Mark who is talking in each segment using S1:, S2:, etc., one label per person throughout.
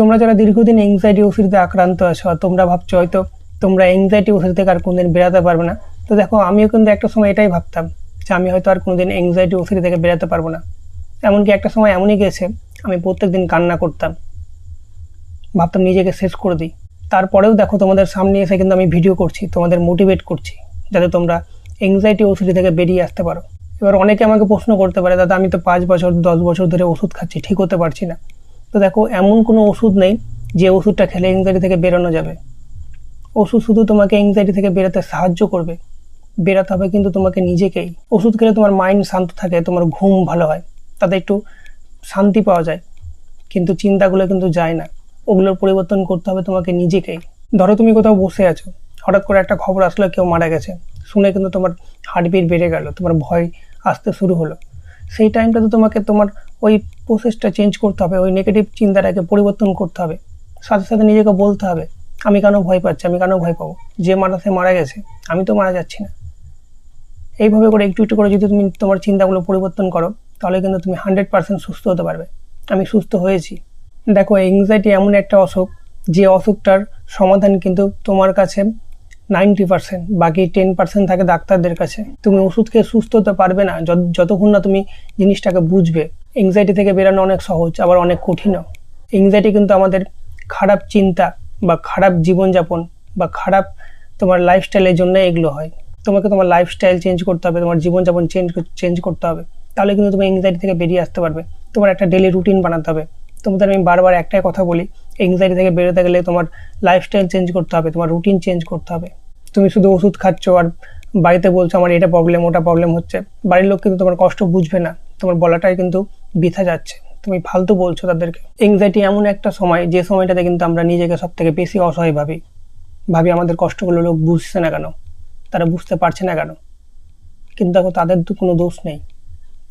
S1: তোমরা যারা দীর্ঘদিন এংজাইটি ওষুধে আক্রান্ত আছো তোমরা ভাবছ হয়তো তোমরা এংজাইটি ওষুধ থেকে আর কোনোদিন বেরাতে পারবে না, তো দেখো, আমিও কিন্তু একটা সময় এটাই ভাবতাম যে আমি হয়তো আর কোনোদিন এংজাইটি ওষুধ থেকে বেরাতে পারব না। এমনকি একটা সময় এমনই গেছে, আমি প্রত্যেক দিন কান্না করতাম। ভাবতাম নিজেকে শেষ করে দিই। তারপরেও দেখো, তোমাদের সামনে এসে কিন্তু আমি ভিডিও করছি, তোমাদের মোটিভেট করছি, যাতে তোমরা এংজাইটি ওষুধ থেকে বেরিয়ে আসতে পারো। এবার অনেকে আমাকে প্রশ্ন করতে পারে, দাদা, আমি তো পাঁচ বছর, দশ বছর ধরে ওষুধ খাচ্ছি, ঠিক হতে পারছি না। তো দেখো, এমন কোনো ওষুধ নেই যে ওষুধটা খেলে এংজাইটি থেকে বেরোনো যাবে। ওষুধ শুধু তোমাকে এংজাইটি থেকে বেরোতে সাহায্য করবে। বেরোতে হবে কিন্তু তোমাকে নিজেকেই। ওষুধ খেলে তোমার মাইন্ড শান্ত থাকে, তোমার ঘুম ভালো হয়, তাতে একটু শান্তি পাওয়া যায়। কিন্তু চিন্তাগুলো কিন্তু যায় না। ওগুলোর পরিবর্তন করতে হবে তোমাকে নিজেকেই। ধরো তুমি কোথাও বসে আছো, হঠাৎ করে একটা খবর আসলো, কেউ মারা গেছে। শুনে কিন্তু তোমার হার্টবিট বেড়ে গেল, তোমার ভয় আসতে শুরু হলো। সেই টাইমটাতে তোমাকে তোমার ওই প্রসেসটা চেঞ্জ করতে হবে, ওই নেগেটিভ চিন্তাটাকে পরিবর্তন করতে হবে। সাথে সাথে নিজেকে বলতে হবে, আমি কেন ভয় পাচ্ছি, আমি কেন ভয় পাবো? যে মারা সে মারা গেছে, আমি তো মারা যাচ্ছি না। এইভাবে করে একটু একটু করে যদি তুমি তোমার চিন্তাগুলো পরিবর্তন করো, তাহলে কিন্তু তুমি হান্ড্রেড পার্সেন্ট সুস্থ হতে পারবে। আমি সুস্থ হয়েছি। দেখো এংজাইটি এমন একটা অসুখ, যে অসুখটার সমাধান কিন্তু তোমার কাছে নাইনটি পার্সেন্ট, বাকি টেন পার্সেন্ট থাকে ডাক্তারদের কাছে। তুমি ওষুধ খেয়ে সুস্থ হতে পারবে না, যত- যতক্ষণ না তুমি জিনিসটাকে বুঝবে। এংজাইটি থেকে বেরানো অনেক সহজ, আবার অনেক কঠিনও। এংজাইটি কিন্তু আমাদের খারাপ চিন্তা বা খারাপ জীবনযাপন বা খারাপ তোমার লাইফস্টাইলের জন্য এগুলো হয়। তোমাকে তোমার লাইফস্টাইল চেঞ্জ করতে হবে, তোমার জীবনযাপন চেঞ্জ চেঞ্জ করতে হবে। তাহলে কিন্তু তুমি এংজাইটি থেকে বেরিয়ে আসতে পারবে। তোমার একটা ডেলি রুটিন বানাতে হবে। তোমাদের আমি বারবার একটাই কথা বলি এংজাইটি থেকে বেরোতে গেলে তোমার লাইফস্টাইল চেঞ্জ করতে হবে, তোমার রুটিন চেঞ্জ করতে হবে। তুমি শুধু ওষুধ খাচ্ছ আর বাড়িতে বলছো আমার এটা প্রবলেম ওটা প্রবলেম হচ্ছে। বাড়ির লোক কিন্তু তোমার কষ্ট বুঝবে না। তোমার বলাটাই কিন্তু বৃথা যাচ্ছে। তুমি ফালতু বলছো তাদেরকে। এংজাইটি এমন একটা সময়, যে সময়টাতে কিন্তু আমরা নিজেকে সব থেকে বেশি অসহায় ভাবি। ভাবি আমাদের কষ্টগুলো লোক বুঝছে না কেন? তারা বুঝতে পারছে না কেন? কিন্তু দেখো, তাদের তো কোনো দোষ নেই।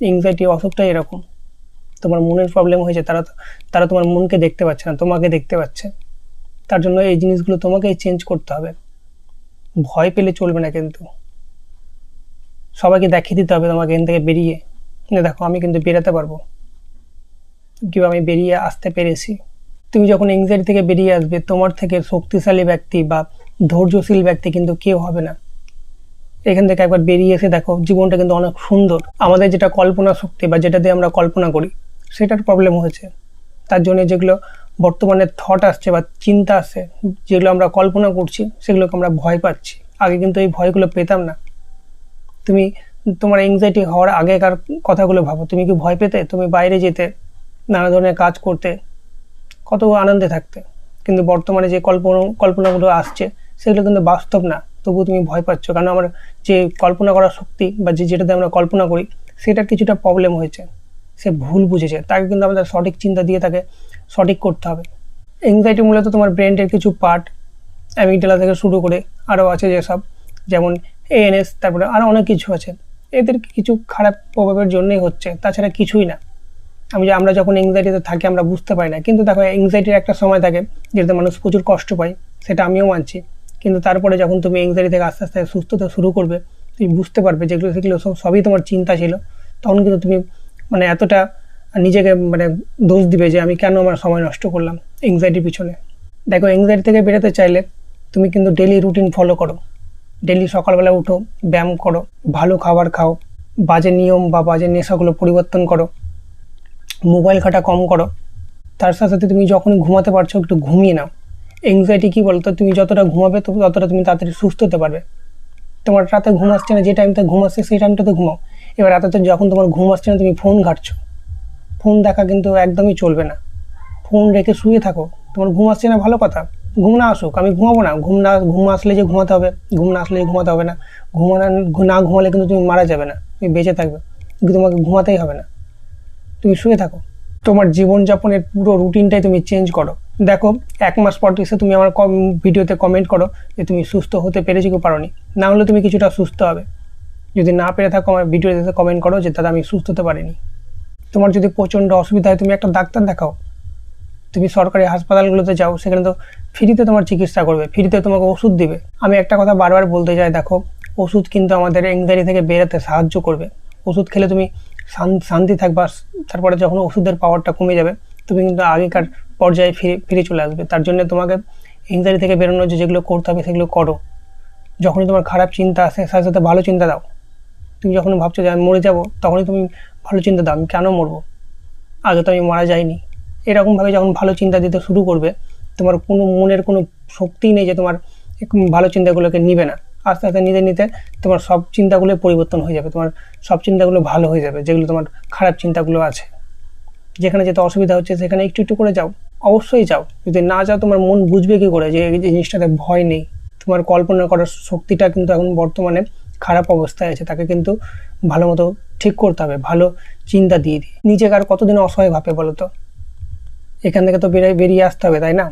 S1: এংজাইটি অসুখটাই এরকম। তোমার মনের প্রবলেম হয়েছে, তারা তারা তোমার মনকে দেখতে পাচ্ছে না, তোমাকে দেখতে পাচ্ছে। তার জন্য এই জিনিসগুলো তোমাকেই চেঞ্জ করতে হবে। ভয় পেলে চলবে না কিন্তু। সবাইকে দেখিয়ে দিতে হবে তোমাকে এখান থেকে বেরিয়ে। দেখো, আমি কিন্তু বেরোতে পারব। কিংবা আমি বেরিয়ে আসতে পেরেছি। তুমি যখন এংজাইটি থেকে বেরিয়ে আসবে, তোমার থেকে শক্তিশালী ব্যক্তি বা ধৈর্যশীল ব্যক্তি কিন্তু কেউ হবে না। এখান থেকে একবার বেরিয়ে এসে দেখো, জীবনটা কিন্তু অনেক সুন্দর। আমাদের যেটা কল্পনা শক্তি বা যেটা দিয়ে আমরা কল্পনা করি, সেটার প্রবলেম হয়েছে। তার জন্য যেগুলো বর্তমানে থট আসছে বা চিন্তা আসছে, যেগুলো আমরা কল্পনা করছি, সেগুলোকে আমরা ভয় পাচ্ছি। আগে কিন্তু এই ভয়গুলো পেতাম না। তুমি, তোমার এংজাইটি হওয়ার আগেকার কথাগুলো ভাবো। তুমি কি ভয় পেতে? তুমি বাইরে যেতে, নানা ধরনের কাজ করতে, কত আনন্দে থাকতে। কিন্তু বর্তমানে যে কল্পনা, কল্পনাগুলো আসছে, সেগুলো কিন্তু বাস্তব না। তবুও তুমি ভয় পাচ্ছ। কারণ আমার যে কল্পনা করার শক্তি বা যে যেটাতে আমরা কল্পনা করি, সেটার কিছুটা প্রবলেম হয়েছে। সে ভুল বুঝেছে। তাকে কিন্তু আমাদের সঠিক চিন্তা দিয়ে তাকে সঠিক করতে হবে। এংজাইটি মূলত তোমার ব্রেনের কিছু পার্ট অ্যামিগডালা থেকে শুরু করে আরও আছে যেসব, যেমন এএনএস তারপরে আরও অনেক কিছু আছে। এদের কিছু খারাপ প্রভাবের জন্যই হচ্ছে, তাছাড়া কিছুই না। আমি যে আমরা যখন এংজাইটিতে থাকি আমরা বুঝতে পারি না। কিন্তু দেখো এংজাইটির একটা সময় থাকে যেটাতে মানুষ প্রচুর কষ্ট পায়, সেটা আমিও মানছি। কিন্তু তারপরে যখন তুমি এংজাইটি থেকে আস্তে আস্তে সুস্থতা শুরু করবে, তুমি বুঝতে পারবে যেগুলো, সেগুলো সব সবই তোমার চিন্তা ছিল। তখন কিন্তু তুমি মানে এতটা নিজেকে মানে দোষ দিবে যে আমি কেন আমার সময় নষ্ট করলাম এংজাইটির পিছনে। দেখো এংজাইটি থেকে বেরোতে চাইলে তুমি কিন্তু ডেলি রুটিন ফলো করো। ডেলি সকালবেলা উঠো, ব্যায়াম করো, ভালো খাবার খাও, বাজে নিয়ম বা বাজে নেশাগুলো পরিবর্তন করো মোবাইল ঘাটা কম করো। তার সাথে সাথে তুমি যখন ঘুমাতে পারছ, একটু ঘুমিয়ে নাও। এংজাইটি কী বলতো? তুমি যতটা ঘুমাবে ততটা তুমি তাড়াতাড়ি সুস্থ হতে পারবে। তোমার রাতে ঘুম আসছে না, যে টাইমটা ঘুম আসছে, সেই টাইমটাতে ঘুমাও। এবার রাতে যখন তোমার ঘুম আসছে না, তুমি ফোন ঘাটছো। ফোন দেখা কিন্তু একদমই চলবে না। ফোন রেখে শুয়ে থাকো। তোমার ঘুম আসছে না ভালো কথা? ঘুম না আসুক, আমি ঘুমাবো না। ঘুম না ঘুম আসলে যে ঘুমাতে হবে, ঘুম না আসলে ঘুমাতে হবে না। ঘুমানো না ঘুমালে কিন্তু তুমি মারা যাবে না। তুমি বেঁচে থাকবে। কিন্তু তোমাকে ঘুমাতেই হবে না। তুমি শুয়ে থাকো। তোমার জীবনযাপনের পুরো রুটিনটাই তুমি চেঞ্জ করো। দেখো, এক মাস পর এসে তুমি আমার কম ভিডিওতে কমেন্ট করো যে তুমি সুস্থ হতে পেরেছি কি পারোনি। না হলে তুমি কিছুটা সুস্থ হবে। যদি না পেরে থাকো, আমার ভিডিওতে কমেন্ট করো যে, দাদা, আমি সুস্থ হতে পারিনি। তোমার যদি প্রচণ্ড অসুবিধা হয়, তুমি একটা ডাক্তার দেখাও। তুমি সরকারি হাসপাতালগুলোতে যাও, সেখানে তো ফ্রিতে তোমার চিকিৎসা করবে ফ্রিতে তোমাকে ওষুধ দিবে। আমি একটা কথা বারবার বলতে চাই, দেখো, ওষুধ কিন্তু আমাদের এংজাইটি থেকে বেরোতে সাহায্য করবে। ওষুধ খেলে তুমি শান- শান্তি থাকবা, তারপরে যখন ওষুধের পাওয়ারটা কমে যাবে, তুমি কিন্তু আগেকার পর্যায়ে ফিরে ফিরে চলে আসবে। তার জন্য তোমাকে এংজাইটি থেকে বেরোনোর যে যেগুলো করতে হবে, সেগুলো করো। যখনই তোমার খারাপ চিন্তা আসে, সাথে সাথে ভালো চিন্তা দাও। তুমি যখন ভাবছ যে আমি মরে যাব, তখনই তুমি ভালো চিন্তা দাও, আমি কেন মরবো? আগে তো আমি মারা যাইনি। এরকমভাবে যখন ভালো চিন্তা দিতে শুরু করবে, তোমার কোনো মনের কোনো শক্তিই নেই যে তোমার ভালো চিন্তাগুলোকে নিবে না। আস্তে আস্তে নিতে নিতে তোমার সব চিন্তাগুলো পরিবর্তন হয়ে যাবে, তোমার সব চিন্তাগুলো ভালো হয়ে যাবে, যেগুলো তোমার খারাপ চিন্তাগুলো আছে। যেখানে যেতে অসুবিধা হচ্ছে, সেখানে একটু একটু করে যাও, অবশ্যই যাও। যদি না যাও, তোমার মন বুঝবে কী করে যে এই জিনিসটাতে ভয় নেই? তোমার কল্পনা করার শক্তিটা কিন্তু এখন বর্তমানে খারাপ অবস্থায় আছে, তাকে কিন্তু ভালো মতো ঠিক করতে হবে, ভালো চিন্তা দিয়ে দিয়ে। নিজেকে আর কতদিন অসহায় ভাবে বলো তো? এখান থেকে তো বেরিয়ে বেরিয়ে আসতে হবে, তাই না?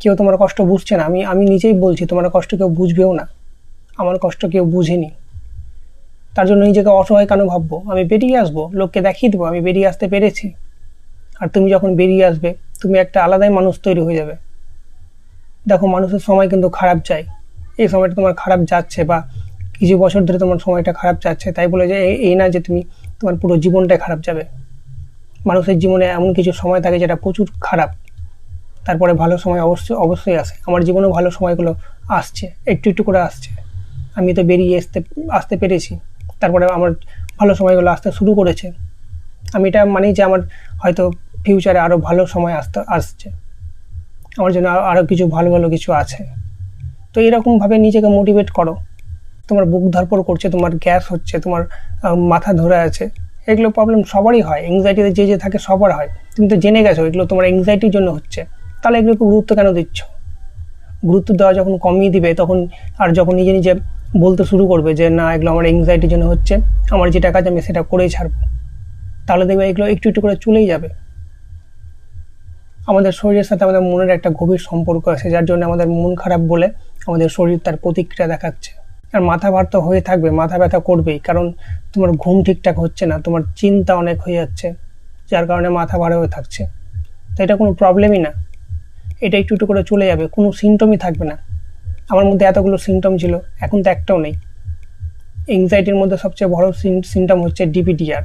S1: কেউ তোমার কষ্ট বুঝছে না। আমি আমি নিজেই বলছি, তোমার কষ্ট কেউ বুঝবেও না। আমার কষ্ট কেউ বুঝেনি। তার জন্য নিজেকে অসহায় কেন ভাববো? আমি বেরিয়ে আসব, লোককে দেখিয়ে দেবো, আমি বেরিয়ে আসতে পেরেছি। আর তুমি যখন বেরিয়ে আসবে, তুমি একটা আলাদাই মানুষ তৈরি হয়ে যাবে। দেখো, মানুষের সময় কিন্তু খারাপ যায়। এই সময়টা তোমার খারাপ যাচ্ছে বা কিছু বছর ধরে তোমার সময়টা খারাপ যাচ্ছে, তাই বলে যে এই না যে তুমি তোমার পুরো জীবনটাই খারাপ যাবে। মানুষের জীবনে এমন কিছু সময় থাকে যেটা প্রচুর খারাপ। তারপরে ভালো সময় অবশ্যই অবশ্যই আসে। আমার জীবনেও ভালো সময়গুলো আসছে, একটু একটু করে আসছে। আমি তো বেরিয়ে আসতে আসতে পেরেছি। তারপরে আমার ভালো সময়গুলো আসতে শুরু করেছে। আমি এটা মানি যে আমার হয়তো ফিউচারে আরও ভালো সময় আসতে, আসছে। আমার জন্য আরও কিছু ভালো ভালো কিছু আছে। তো এরকমভাবে নিজেকে মোটিভেট করো। তোমার বুক ধরপড় করছে, তোমার গ্যাস হচ্ছে, তোমার মাথা ধরে আছে, এগুলো প্রবলেম সবারই হয়। এংজাইটিতে যে যে থাকে সবার হয়। তুমি তো জেনে গেছো, এগুলো তোমার এংজাইটির জন্য হচ্ছে। তাহলে এগুলোকে গুরুত্ব কেন দিচ্ছ? গুরুত্ব দেওয়া যখন কমিয়ে দিবে, তখন আর যখন নিজে নিজে বলতে শুরু করবে যে, না, এগুলো আমার এংজাইটির জন্য হচ্ছে, আমার যেটা কাজ আমি সেটা করেই ছাড়বো। তাহলে দেখবে এগুলো একটু একটু করে চলেই যাবে। আমাদের শরীরের সাথে আমাদের মনের একটা গভীর সম্পর্ক আছে, যার জন্য আমাদের মন খারাপ বলে আমাদের শরীর তার প্রতিক্রিয়া দেখাচ্ছে। আর মাথা ভার তো হয়ে থাকবে, মাথা ব্যথা করবেই, কারণ তোমার ঘুম ঠিকঠাক হচ্ছে না, তোমার চিন্তা অনেক হয়ে যাচ্ছে, যার কারণে মাথা ভার হয়ে থাকছে। তো এটা কোনো প্রবলেমই না। এটা একটু একটু করে চলে যাবে, কোনো সিমটমই থাকবে না। আমার মধ্যে এতগুলো সিমটম ছিল, এখন তো একটাও নেই। এংজাইটির মধ্যে সবচেয়ে বড় সিমটম হচ্ছে ডিপিডিআর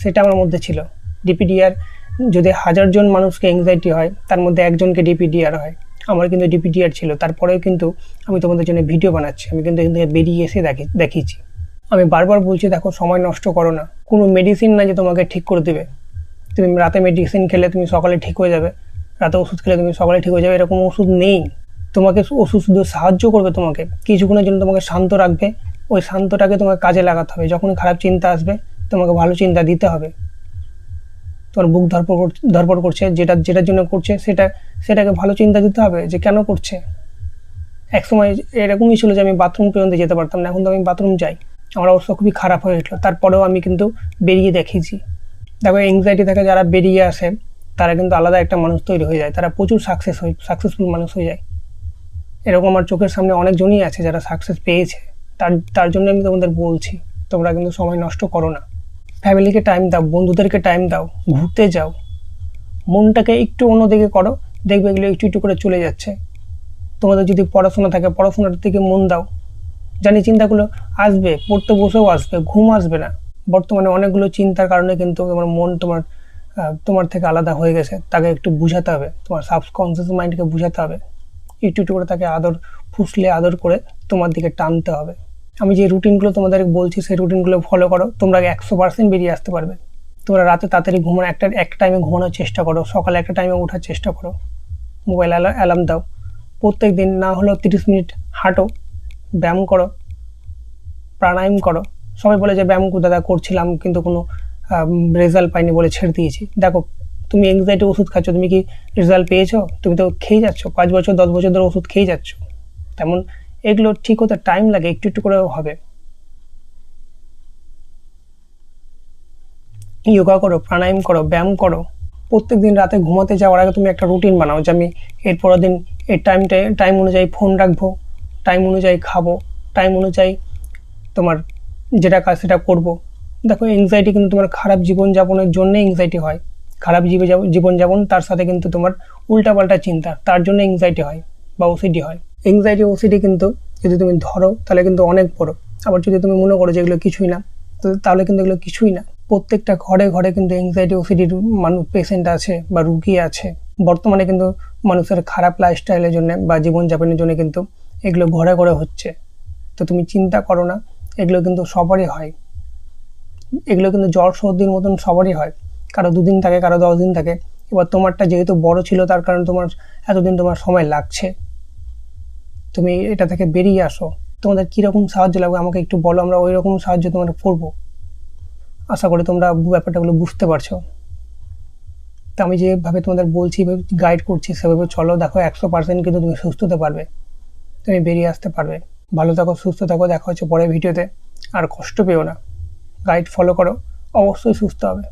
S1: সেটা আমার মধ্যে ছিল। ডিপিডিআর যদি হাজার জন মানুষকে এংজাইটি হয়, তার মধ্যে একজনকে ডিপিডিআর হয়। আমার কিন্তু ডিপিডিআর ছিল। তারপরেও কিন্তু আমি তোমাদের জন্য ভিডিও বানাচ্ছি। আমি কিন্তু এখান থেকে বেরিয়ে এসে দেখি, দেখিয়েছি। আমি বারবার বলছি, দেখো, সময় নষ্ট করো না। কোনো মেডিসিন না যে তোমাকে ঠিক করে দেবে। তুমি রাতে মেডিসিন খেলে তুমি সকালে ঠিক হয়ে যাবে। রাতে ওষুধ খেলে তুমি সকালে ঠিক হয়ে যাবে। এরকম ওষুধ নেই। তোমাকে ওষুধ শুধু সাহায্য করবে তোমাকে। কিছুক্ষণের জন্য তোমাকে শান্ত রাখবে। ওই শান্তটাকে তোমাকে কাজে লাগাতে হবে। যখন খারাপ চিন্তা আসবে, তোমাকে ভালো চিন্তা দিতে হবে। তোমার বুক ধরপড় ধরপড় করছে, যেটা, যেটার জন্য করছে, সেটা, সেটাকে ভালো চিন্তা দিতে হবে যে কেন করছে। এক সময় এরকমই ছিল যে আমি বাথরুম পর্যন্ত যেতে পারতাম না, এখন তো আমি বাথরুম যাই। আমার অবস্থা খুবই খারাপ হয়ে গেছিল তারপরেও আমি কিন্তু বেরিয়ে দেখেছি। দেখো এংজাইটি থেকে যারা বেরিয়ে আসে, তারা কিন্তু আলাদা একটা মানুষ তৈরি হয়ে যায়। তারা প্রচুর সাকসেস হয়ে সাকসেসফুল মানুষ হয়ে যায়। এরকম আমার চোখের সামনে অনেকজনই আছে যারা সাকসেস পেয়েছে। তার তার জন্য আমি তোমাদের বলছি, তোমরা কিন্তু সময় নষ্ট করো না। ফ্যামিলিকে টাইম দাও, বন্ধুদেরকে টাইম দাও, ঘুরতে যাও। মনটাকে একটু অন্যদিকে করো, দেখবে এগুলো একটু একটু করে চলে যাচ্ছে। তোমাদের যদি পড়াশোনা থাকে, পড়াশোনার দিকে মন দাও। জানি চিন্তাগুলো আসবে, পড়তে বসেও আসবে, ঘুম আসবে না। বর্তমানে অনেকগুলো চিন্তার কারণে কিন্তু তোমার মন তোমার তোমার থেকে আলাদা হয়ে গেছে। তাকে একটু বুঝাতে হবে, তোমার সাবকনসিয়াস মাইন্ডকে বুঝাতে হবে। একটু একটু করে তাকে আদর, ফুসলে আদর করে তোমার দিকে টানতে হবে। আমি যে রুটিনগুলো তোমাদের বলছি, সেই রুটিনগুলো ফলো করো। তোমরা একশো পার্সেন্ট বেরিয়ে আসতে পারবে। তোমরা রাতে তাড়াতাড়ি ঘুমানো একটা এক টাইমে ঘুমানোর চেষ্টা করো। সকালে একটা টাইমে ওঠার চেষ্টা করো। মোবাইল অ্যালার্ম দাও। প্রত্যেক দিন না হলেও তিরিশ মিনিট হাঁটো, ব্যায়াম করো, প্রাণায়াম করো। সবাই বলে যে ব্যায়াম দাদা করছিলাম, কিন্তু কোনো রেজাল্ট পাইনি বলে ছেড়ে দিয়েছি। দেখো, তুমি এংজাইটি ওষুধ খাচ্ছ, তুমি কি রেজাল্ট পেয়েছ? তুমি তো খেয়ে যাচ্ছ। পাঁচ বছর, দশ বছর ধরে ওষুধ খেয়ে যাচ্ছ। তেমন এগুলো ঠিক হতে টাইম লাগে, একটু একটু করেও হবে। যোগা করো, প্রাণায়াম করো, ব্যায়াম করো। প্রত্যেক দিন রাতে ঘুমাতে যাওয়ার আগে তুমি একটা রুটিন বানাও যে আমি এর পরের দিন এর টাইমটা টাইম অনুযায়ী ফোন রাখব টাইম অনুযায়ী খাব টাইম অনুযায়ী তোমার যেটা কাজ সেটা করব। দেখো এংজাইটি কিন্তু তোমার খারাপ জীবনযাপনের জন্য এংজাইটি হয়। খারাপ জীবন জীবনযাপন তার সাথে কিন্তু তোমার উল্টাপাল্টা চিন্তা, তার জন্য এংজাইটি হয় বা ওসিডি হয়। এংজাইটি ওসিডি কিন্তু যদি তুমি ধরো, তাহলে কিন্তু অনেক বড়। আবার যদি তুমি মনে করো যে এগুলো কিছুই না তাহলে কিন্তু এগুলো কিছুই না। প্রত্যেকটা ঘরে ঘরে কিন্তু এংজাইটি ওসিডির মানুষ পেশেন্ট আছে বা রুগী আছে। বর্তমানে কিন্তু মানুষের খারাপ লাইফস্টাইলের জন্য বা জীবনযাপনের জন্য কিন্তু এগুলো ঘরে ঘরে হচ্ছে। তো তুমি চিন্তা করো না, এগুলো কিন্তু সবারই হয়। এগুলো কিন্তু জ্বর, সর্দির মতন সবারই হয়। কারও দুদিন থাকে, কারও দশ দিন থাকে। এবার তোমারটা যেহেতু বড় ছিল, তার কারণে তোমার, এতদিন তোমার সময় লাগছে। তুমি এটা থেকে বেরিয়ে আসো। তোমাদের কীরকম সাহায্য লাগবে আমাকে একটু বলো, আমরা ওই রকম সাহায্য তোমার করব। আশা করি তোমরা ব্যাপারটাগুলো বুঝতে পারছ। তো আমি যেভাবে তোমাদের বলছি গাইড করছি, সেভাবে চলো, দেখো একশো পার্সেন্ট কিন্তু তুমি সুস্থ হতে পারবে। তুমি বেরিয়ে আসতে পারবে। ভালো থাকো, সুস্থ থাকো, দেখা হচ্ছে পরের ভিডিওতে। আর কষ্ট পেও না। গাইড ফলো করো, অবশ্যই সুস্থ হবে।